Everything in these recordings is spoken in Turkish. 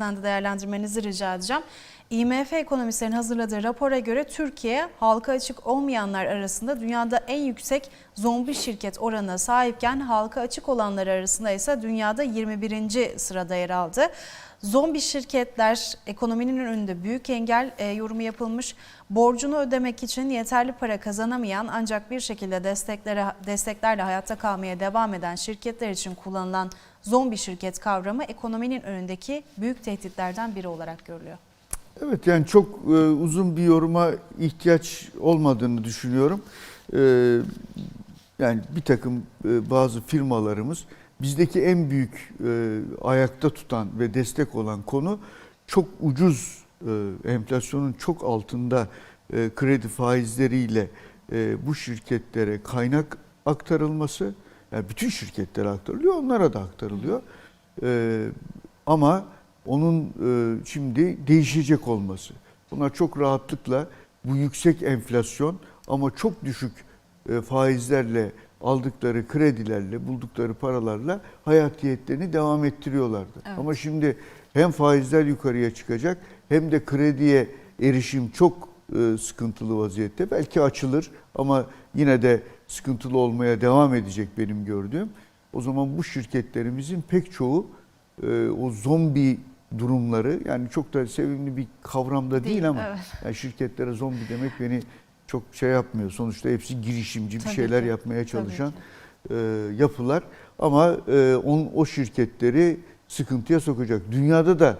da değerlendirmenizi rica edeceğim. IMF ekonomistlerin hazırladığı rapora göre Türkiye halka açık olmayanlar arasında dünyada en yüksek zombi şirket oranına sahipken halka açık olanlar arasında ise dünyada 21. sırada yer aldı. Zombi şirketler ekonominin önünde büyük engel e, yorumu yapılmış. Borcunu ödemek için yeterli para kazanamayan ancak bir şekilde desteklere, desteklerle hayatta kalmaya devam eden şirketler için kullanılan zombi şirket kavramı ekonominin önündeki büyük tehditlerden biri olarak görülüyor. Evet yani çok e, uzun bir yoruma ihtiyaç olmadığını düşünüyorum. E, yani bir takım e, bazı firmalarımız bizdeki en büyük e, ayakta tutan ve destek olan konu çok ucuz e, enflasyonun çok altında e, kredi faizleriyle e, bu şirketlere kaynak aktarılması. Yani bütün şirketlere aktarılıyor, onlara da aktarılıyor. E, ama onun e, şimdi değişecek olması. Bunlar çok rahatlıkla bu yüksek enflasyon ama çok düşük e, faizlerle aldıkları kredilerle, buldukları paralarla hayatiyetlerini devam ettiriyorlardı. Evet. Ama şimdi hem faizler yukarıya çıkacak hem de krediye erişim çok e, sıkıntılı vaziyette. Belki açılır ama yine de sıkıntılı olmaya devam edecek benim gördüğüm. O zaman bu şirketlerimizin pek çoğu e, o zombi durumları yani çok da sevimli bir kavramda değil, Değil, ama evet. yani şirketlere zombi demek beni çok şey yapmıyor. Sonuçta hepsi girişimci bir Tabii şeyler ki, yapmaya çalışan e, yapılar ama e, on, o şirketleri sıkıntıya sokacak. Dünyada da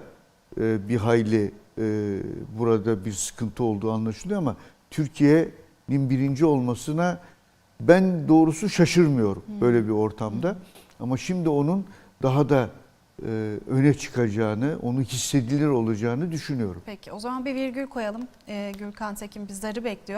e, bir hayli e, burada bir sıkıntı olduğu anlaşılıyor ama Türkiye'nin birinci olmasına ben doğrusu şaşırmıyorum böyle bir ortamda. Ama şimdi onun daha da e, öne çıkacağını, onu hissedilir olacağını düşünüyorum. Peki o zaman bir virgül koyalım. Ee, Gürkan Tekin bizleri bekliyor.